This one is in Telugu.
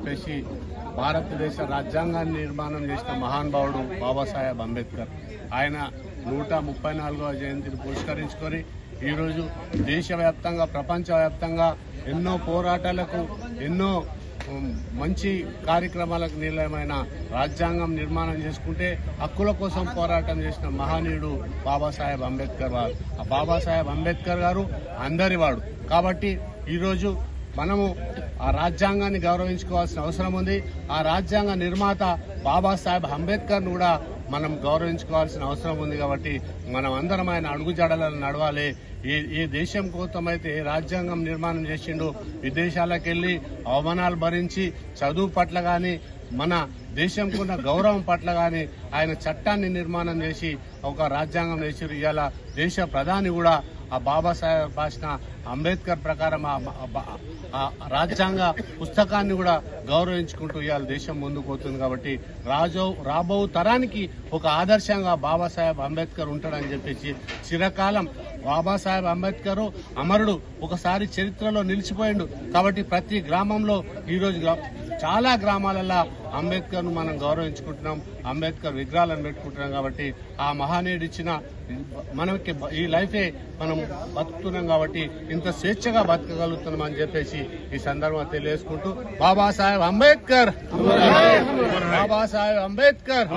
చెప్పేసి భారతదేశ రాజ్యాంగాన్ని నిర్మాణం చేసిన మహానుభావుడు బాబాసాహెబ్ అంబేద్కర్. ఆయన నూట ముప్పై నాలుగవ జయంతిని పురస్కరించుకొని ఈరోజు దేశవ్యాప్తంగా ప్రపంచవ్యాప్తంగా ఎన్నో పోరాటాలకు ఎన్నో మంచి కార్యక్రమాలకు నిలయమైన రాజ్యాంగం నిర్మాణం చేసుకుంటే హక్కుల కోసం పోరాటం చేసిన మహనీయుడు బాబాసాహెబ్ అంబేద్కర్ వారు. ఆ బాబాసాహెబ్ అంబేద్కర్ గారు అందరివాడు. కాబట్టి ఈరోజు మనము ఆ రాజ్యాంగాన్ని గౌరవించుకోవాల్సిన అవసరం ఉంది. ఆ రాజ్యాంగ నిర్మాత బాబాసాహెబ్ అంబేద్కర్ కూడా మనం గౌరవించుకోవాల్సిన అవసరం ఉంది కాబట్టి మనం అందరం ఆయన అడుగుజాడలను నడవాలి. ఏ ఏ దేశం కోసం అయితే ఏ రాజ్యాంగం నిర్మాణం చేసిండో విదేశాలకు వెళ్ళి అవమానాలు భరించి చదువు పట్ల కానీ మన దేశంకున్న గౌరవం పట్ల కానీ ఆయన చట్టాన్ని నిర్మాణం చేసి ఒక రాజ్యాంగం చేసి ఇవాళ దేశ ప్రధాని కూడా ఆ బాబాసాహెబ్ రాసిన అంబేద్కర్ ప్రకారం ఆ రాజ్యాంగ పుస్తకాన్ని కూడా గౌరవించుకుంటూ ఇవాళ దేశం ముందుకు పోతుంది కాబట్టి రాజో రాబో తరానికి ఒక ఆదర్శంగా బాబాసాహెబ్ అంబేద్కర్ ఉంటాడని చెప్పేసి చిరకాలం బాబాసాహెబ్ అంబేద్కర్ అమరుడు ఒకసారి చరిత్రలో నిలిచిపోయిండు. కాబట్టి ప్రతి గ్రామంలో ఈరోజు చాలా గ్రామాలలో అంబేద్కర్ను మనం గౌరవించుకుంటున్నాం అంబేద్కర్ విగ్రహాలను పెట్టుకుంటున్నాం కాబట్టి ఆ మహానీయుడు ఇచ్చిన మనకి ఈ లైఫే మనం బతుకుతున్నాం కాబట్టి ఇంత స్వేచ్ఛగా బతకగలుగుతున్నాం అని చెప్పేసి ఈ సందర్భంగా తెలియజేసుకుంటూ బాబాసాహెబ్ అంబేద్కర్! బాబాసాహెబ్ అంబేద్కర్!